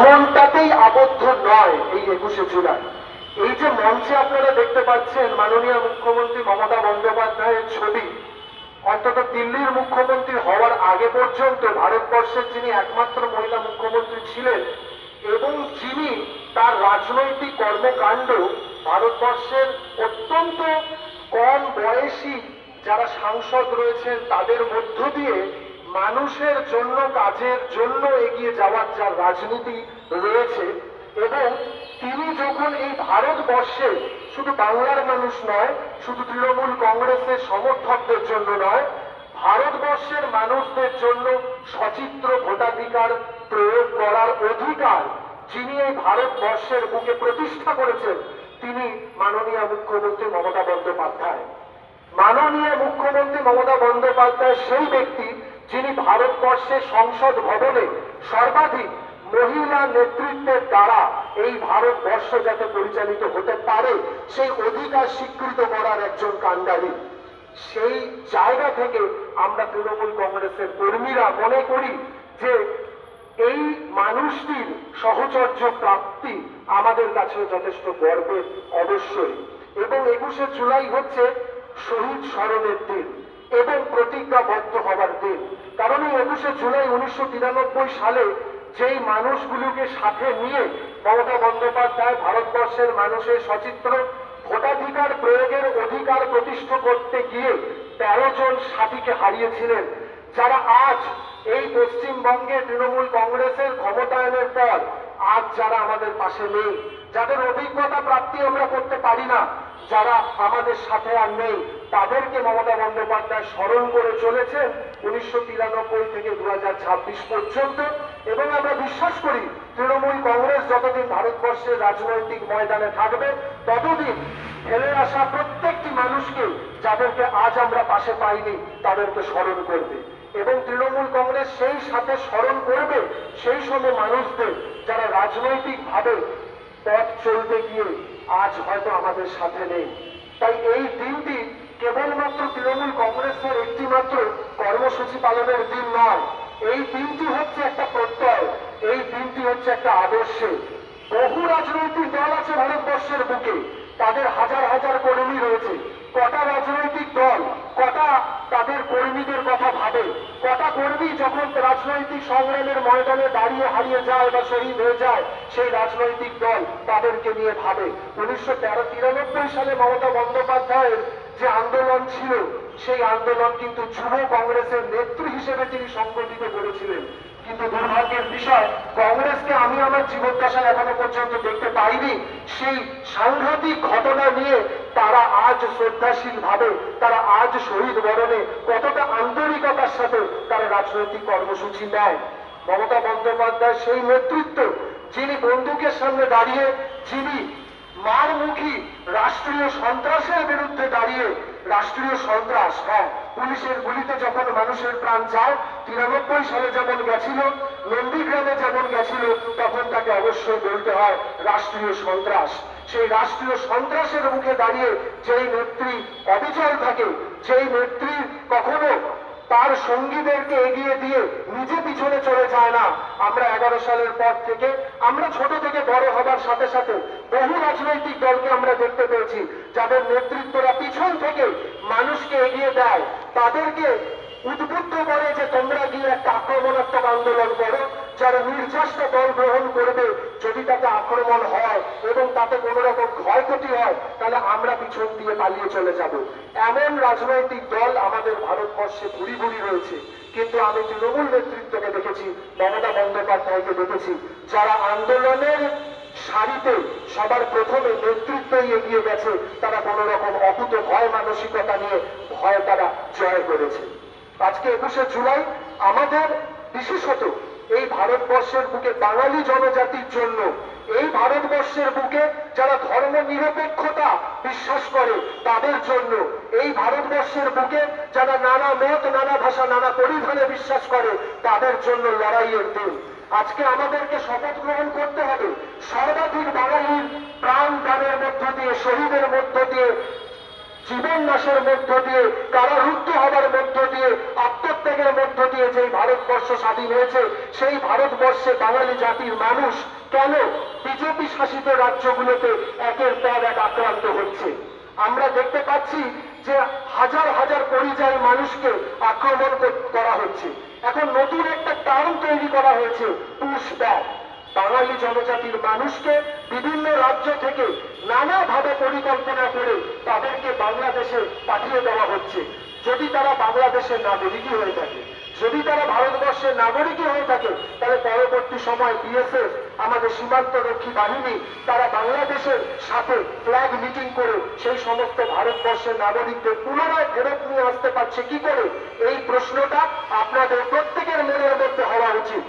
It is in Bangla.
এমনটাতেই আবদ্ধ নয় এই একুশে জুলাই। এই যে মঞ্চে আপনারা দেখতে পাচ্ছেন মাননীয় মুখ্যমন্ত্রী মমতা বন্দ্যোপাধ্যায়ের ছবি, অন্তত দিল্লির মুখ্যমন্ত্রী হওয়ার আগে পর্যন্ত ভারতবর্ষের যিনি একমাত্র মহিলা মুখ্যমন্ত্রী ছিলেন এবং যিনি তার রাজনৈতিক কর্মকাণ্ড ভারতবর্ষের অত্যন্ত কম বয়সী যারা সাংসদ রয়েছেন তাদের মধ্য দিয়ে মানুষের জন্য, কাজের জন্য এগিয়ে যাওয়ার যা রাজনীতি রয়েছে, এবং তিনি যখন এই ভারতবর্ষে শুধু বাংলার মানুষ নয়, শুধু তৃণমূল কংগ্রেসের সমর্থকদের জন্য নয়, ভারতবর্ষের মানুষদের জন্য সচিত্র ভোটাধিকার প্রয়োগ করার অধিকার যিনি এই ভারতবর্ষের বুকে প্রতিষ্ঠা করেছেন, তিনি মাননীয় মুখ্যমন্ত্রী মমতা বন্দ্যোপাধ্যায়। মাননীয় মুখ্যমন্ত্রী মমতা বন্দ্যোপাধ্যায় সেই ব্যক্তি যিনি ভারতবর্ষের সংসদ ভবনে সর্বাধিক মহিলা নেতৃত্বের দ্বারা এই ভারতবর্ষ যাতে পরিচালিত হতে পারে, সেই অধিকার স্বীকৃত করার একজন কাণ্ডারি। সেই জায়গা থেকে আমরা তৃণমূল কংগ্রেসের কর্মীরা মনে করি যে এই মানুষটির সহচর্য প্রাপ্তি আমাদের কাছে যথেষ্ট গর্বের অবশ্যই। এবং একুশে জুলাই হচ্ছে শহীদ স্মরণের দিন। এবং প্রতিজ্ঞাবদ্ধ হবার দিন। কারণ এই একুশে জুলাই উনিশশো তিরানব্বই সালে যেই মানুষগুলোকে সাথে নিয়ে মমতা বন্দ্যোপাধ্যায় ভারতবর্ষের মানুষের সচিত্র ভোটাধিকার প্রয়োগের অধিকার প্রতিষ্ঠা করতে গিয়ে তেরো জন সাথীকে হারিয়েছিলেন, যারা আজ এই পশ্চিমবঙ্গে তৃণমূল কংগ্রেসের ক্ষমতায়নের পর আজ যারা আমাদের পাশে নেই, যাদের অভিজ্ঞতা প্রাপ্তি আমরা করতে পারি না, যারা আমাদের সাথে আর নেই। তাদেরকে মমতা বন্দ্যোপাধ্যায় স্মরণ করে চলেছেন উনিশশো থেকে দু হাজার ছাব্বিশ পর্যন্ত। এবং আমরা বিশ্বাস করি, তৃণমূল কংগ্রেস যতদিন ভারতবর্ষের রাজনৈতিক ময়দানে থাকবে, ততদিন ফেলে আসা প্রত্যেকটি মানুষকে যাদেরকে আজ আমরা পাশে পাইনি, তাদেরকে স্মরণ করবে। এবং তৃণমূল কংগ্রেস সেই সাথে স্মরণ করবে, সেই সময় মানুষদের যারা রাজনৈতিকভাবে পথ চলতে গিয়ে আজ হয়তো আমাদের সাথে নেই। তাই এই দিনটি কেবলমাত্র তৃণমূল কংগ্রেসের একটি মাত্র কর্মসূচি পালনের দিন নয়, এই দিনটি হচ্ছে একটা প্রত্যয়, এই দিনটি হচ্ছে একটা আদর্শে। বহু রাজনৈতিক দল আছে ভারতবর্ষের বুকে, তাদের হাজার হাজার কর্মী রয়েছে। কটা রাজনৈতিক দল, কটা তাদের কর্মীদের কথা ভাবে, কটা কর্মী যখন রাজনৈতিক সংগ্রামের ময়দানে দাঁড়িয়ে হারিয়ে যায় বা শহীদ হয়ে যায়, সেই রাজনৈতিক দল তাদেরকে নিয়ে ভাবে। উনিশশো তেরো তিরানব্বই সালে মমতা বন্দ্যোপাধ্যায়ের যে আন্দোলন ছিল, সেই আন্দোলন কিন্তু যুব কংগ্রেসের নেত্রী হিসেবে তিনি সংগঠিত করেছিলেন। কিন্তু দুর্ভাগ্যের বিষয়, কংগ্রেসকে আমি আমার জীবদ্দশায় এখনও পর্যন্ত দেখতে পাইনি। সেই সাংঘাতিক ঘটনা নিয়ে তারা আজ শ্রদ্ধাশীল ভাবে তারা আজ শহীদ বরণে কতটা আন্তরিকতার সাথে তারা রাজনৈতিক কর্মসূচি নেয়। মমতা বন্দ্যোপাধ্যায় সেই নেতৃত্ব, যিনি বন্দুকের সামনে দাঁড়িয়ে, যিনি মারমুখী রাষ্ট্রীয় সন্ত্রাসের বিরুদ্ধে দাঁড়িয়ে রাষ্ট্রীয় সন্ত্রাস হ্যাঁ পুলিশের গুলিতে যখন মানুষের প্রাণ যায়, তিরানব্বই সালে যেমন গেছিল, নন্দীগ্রামে যেমন গেছিল, তখন তাকে অবশ্যই বলতে হয় রাষ্ট্রীয় সন্ত্রাস। সেই রাষ্ট্রীয় সন্ত্রাসের মুখে দাঁড়িয়ে যেই নেত্রী অবিচল থাকে, যেই নেত্রী কখনো তার সঙ্গীদেরকে এগিয়ে দিয়ে নিজে পিছনে চলে যায় না। আমরা এগারো সালের পর থেকে, আমরা ছোট থেকে বড় হবার সাথে সাথে বহু রাজনৈতিক দলকে আমরা দেখতে পেয়েছি, যাদের নেতৃত্বরা পিছন থেকে মানুষকে এগিয়ে দেয়। তাদেরকে উদ্বুদ্ধ করে যে তোমরা গিয়ে একটা আক্রমণাত্মক আন্দোলন করো। যারা নির্যাসটা দল গ্রহণ করবে, যদি তাতে আক্রমণ হয় এবং তাতে কোনো রকম ক্ষয়ক্ষতি হয়, তাহলে আমরা পিছন দিয়ে পালিয়ে চলে যাব। এমন রাজনৈতিক দল আমাদের ভারতবর্ষে ভুরি ভুরি রয়েছে। কিন্তু আমি তৃণমূল নেতৃত্বকে দেখেছি, মমতা বন্দ্যোপাধ্যায়কে দেখেছি, যারা আন্দোলনের সারিতে সবার প্রথমে নেতৃত্বই এগিয়ে গেছে, তারা কোনো রকম অকুত ভয় মানসিকতা নিয়ে ভয় তারা জয় করেছে। আজকে একুশে জুলাই, আমাদের বিশেষত এই ভারতবর্ষের বুকে বাঙালি জনজাতির জন্য, এই ভারতবর্ষের বুকে যারা ধর্ম নিরপেক্ষতা বিশ্বাস করে, তাদের জন্য এই ভারতবর্ষের বুকে যারা নানা মত, নানা ভাষা, নানা পরিধানে বিশ্বাস করে, তাদের জন্য লড়াইয়ের দিন। আজকে আমাদেরকে শপথ গ্রহণ করতে হবে। সর্বাধিক বাঙালির প্রাণ দানের মধ্য দিয়ে, শহীদের মধ্য দিয়ে জীবন নাশের মধ্য দিয়ে, কারারুদ্ধ হবার মধ্য দিয়ে, আত্মত্যাগের মধ্য দিয়ে যেই ভারতবর্ষ স্বাধীন হয়েছে, সেই ভারতবর্ষে বাঙালি জাতির মানুষ কেন বিজেপি শাসিত রাজ্যগুলোতে একের পর এক আক্রান্ত হচ্ছে? আমরা দেখতে পাচ্ছি যে হাজার হাজার পরিযায়ী মানুষকে আক্রমণ কর- করা হচ্ছে। এখন নতুন একটা টার্ম তৈরি করা হয়েছে পুশ ব্যাক বাঙালি জনজাতির মানুষকে বিভিন্ন রাজ্য থেকে নানাভাবে পরিকল্পনা করে তাদেরকে বাংলাদেশে পাঠিয়ে দেওয়া হচ্ছে। যদি তারা বাংলাদেশের নাগরিকই হয়ে থাকে, যদি তারা ভারতবর্ষের নাগরিকই হয়ে থাকে, তাহলে পরবর্তী সময় বিএসএফ, আমাদের সীমান্ত রক্ষী বাহিনী, তারা বাংলাদেশের সাথে ফ্ল্যাগ মিটিং করে সেই সমস্ত ভারতবর্ষের নাগরিকদের পুনরায় ফেরত নিয়ে আসতে পারছে কি করে? এই প্রশ্নটা আপনাদের প্রত্যেকের মনের মধ্যে হওয়া উচিত।